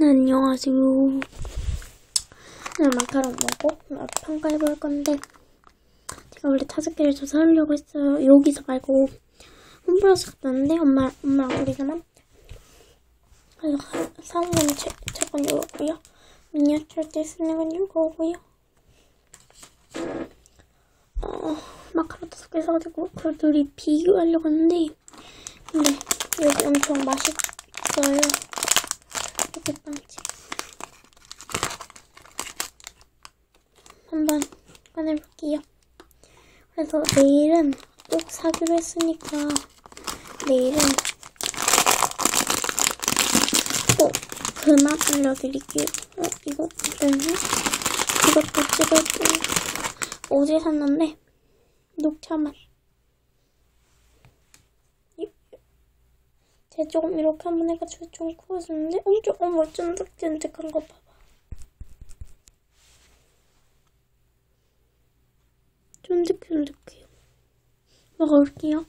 네, 안녕하세요. 오늘 마카롱 먹고 평가해볼 건데 제가 원래 다섯 개를 더 사려고 했어요. 여기서 말고 홈플러스 갔다 왔는데 엄마, 엄마랑 우리나만 그래서 사온 건 제, 저건 이거고요. 미니어처 때 쓰는 건 이거고요. 어, 마카롱 다섯 개 사가지고 그걸 둘이 비교하려고 했는데 근데 여기 엄청 맛있어요. 이렇게 빵집 한번 꺼내볼게요. 그래서 내일은 꼭 사기로 했으니까 내일은 꼭 그맛 알려드릴게요. 어, 이거 때문에 이것도 찍을게요. 어제 샀는데 녹차 맛. 제가 조금 이렇게 한번 해가지고 좀 구워주는데 엄청 어머 쫀득쫀득한 거 봐봐. 쫀득쫀득해요. 먹어볼게요.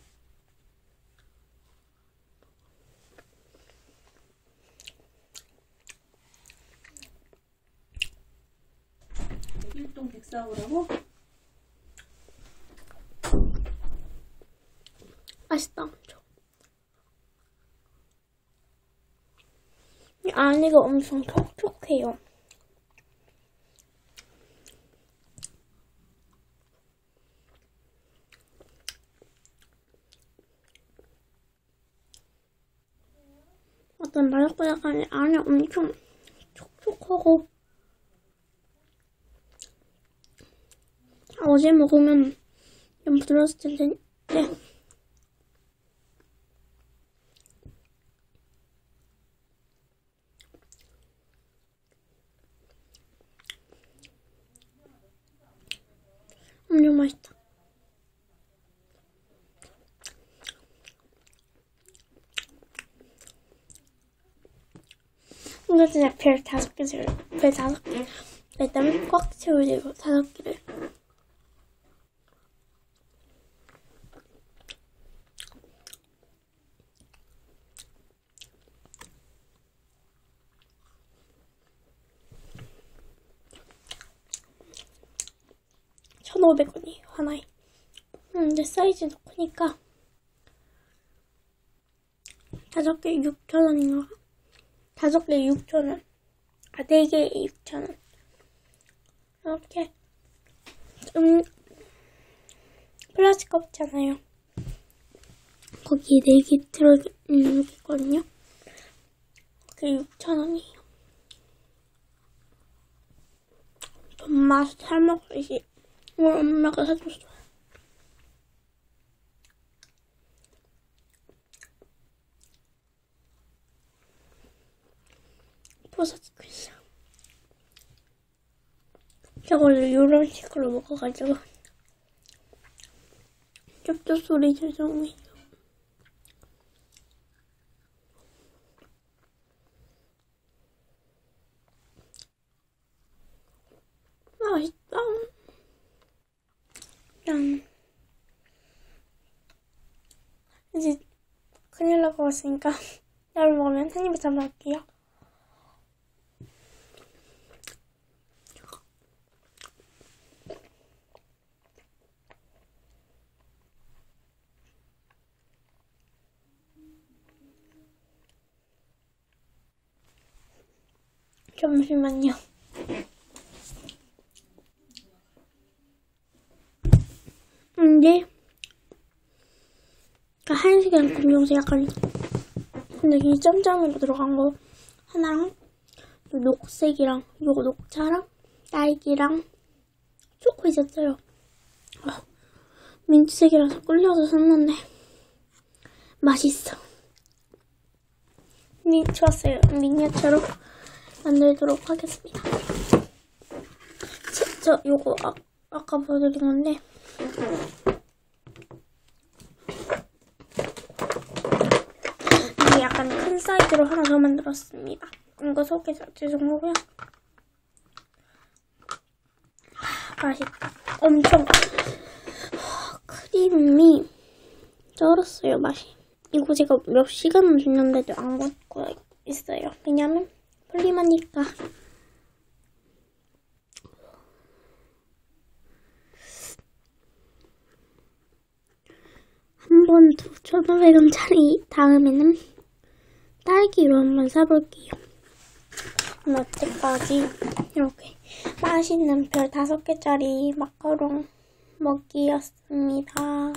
일동 백사오라고? 맛있다 엄청. 이 안에가 엄청 촉촉해요. 어떤 바삭바삭한 안에 엄청 촉촉하고 어제 먹으면 좀 부드러웠을 텐데 네. 엄청 맛있다. 이거 진짜 별 다섯 개 줄, 별 다섯 개. 일단 꽉 채우세요, 다섯 개를. 천오백 원이에요 하나에. 음, 근데 사이즈도 크니까 다섯 개 육천 원인가? 다섯 개 육천 원. 아, 네개 육천 원. 이렇게 음 플라스틱 컵잖아요. 거기에 네 개 들어 있거든요. 그게 육천 원이에요. 돈맛 잘 먹어야 지. 오늘 엄마가 사줬어요. 버섯 퀴즈. 저걸 이런 식으로 먹어가지고 쩝쩝 소리 죄송해요. 맛있다. 짠. 이제 큰일 날 것 같으니까 나를 먹으면 한 입에 다 먹을게요. 잠시만요. 근데 그한 시간 공룡새 약간 근데 이 점점으로 들어간 거 하나랑 요 녹색이랑 요거 녹차랑 딸기랑 초코 있었어요. 아, 민트색이라서 꿀려서 샀는데 맛있어. 미, 좋았어요. 미니어처로 만들도록 하겠습니다. 저, 저 요거 아, 아까 보여드린 건데 이게 약간 큰 사이즈로 하나 더 만들었습니다. 이거 소개 죄송하고요. 맛있다. 엄청 크림이 쩔었어요 맛이. 이거 제가 몇 시간 됐는데도 안 걷고 있어요. 왜냐면 풀리만일까? 한번더 1,500원짜리 다음에는 딸기로 한번 사볼게요. 여태까지 이렇게 맛있는 별 다섯 개짜리 마카롱 먹기였습니다.